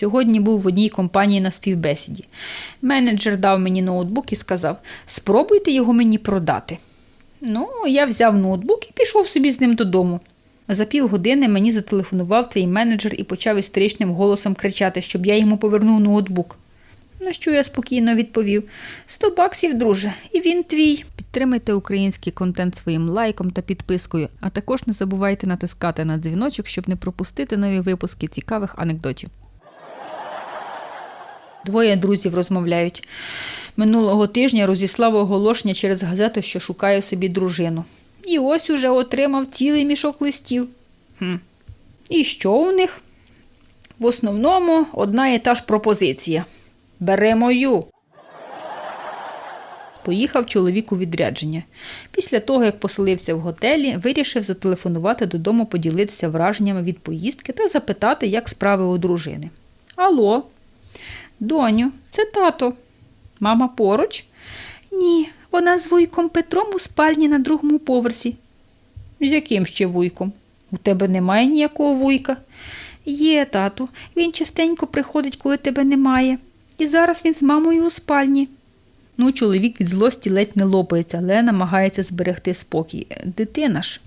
Сьогодні був в одній компанії на співбесіді. Менеджер дав мені ноутбук і сказав: спробуйте його мені продати. Ну, я взяв ноутбук і пішов собі з ним додому. За півгодини мені зателефонував цей менеджер і почав істеричним голосом кричати, щоб я йому повернув ноутбук. На що я спокійно відповів: «100 баксів, друже, і він твій. Підтримайте український контент своїм лайком та підпискою, а також не забувайте натискати на дзвіночок, щоб не пропустити нові випуски цікавих анекдотів. Двоє друзів розмовляють. Минулого тижня розіслав оголошення через газету, що шукає собі дружину. І ось уже отримав цілий мішок листів. Хм. І що у них? В основному одна і та ж пропозиція. Бери мою. Поїхав чоловік у відрядження. Після того, як поселився в готелі, вирішив зателефонувати додому, поділитися враженнями від поїздки та запитати, як справи у дружини. Алло, доню, це тато. Мама поруч? Ні, вона з вуйком Петром у спальні на другому поверсі. З яким ще вуйком? У тебе немає ніякого вуйка? Є, тату. Він частенько приходить, коли тебе немає. І зараз він з мамою у спальні. Ну, чоловік від злості ледь не лопається, але намагається зберегти спокій. Дитина ж.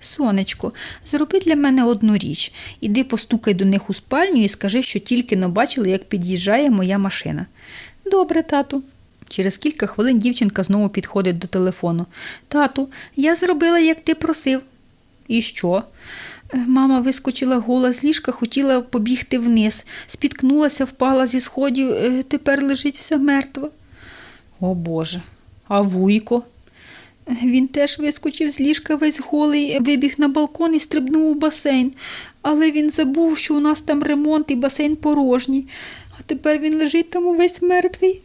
Сонечко, зроби для мене одну річ. Іди постукай до них у спальню і скажи, що тільки но бачили, як під'їжджає моя машина. Добре, тату. Через кілька хвилин дівчинка знову підходить до телефону. Тату, я зробила, як ти просив. І що? Е, Мама вискочила гола з ліжка, хотіла побігти вниз, спіткнулася, впала зі сходів, е, тепер лежить вся мертва. О Боже, а вуйко? Він теж вискочив з ліжка весь голий, вибіг на балкон і стрибнув у басейн. Але він забув, що у нас там ремонт і басейн порожній. А тепер він лежить там увесь мертвий.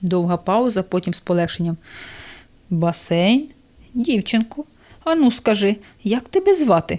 Довга пауза, потім з полегшенням. Басейн? Дівчинку, ану скажи, як тебе звати?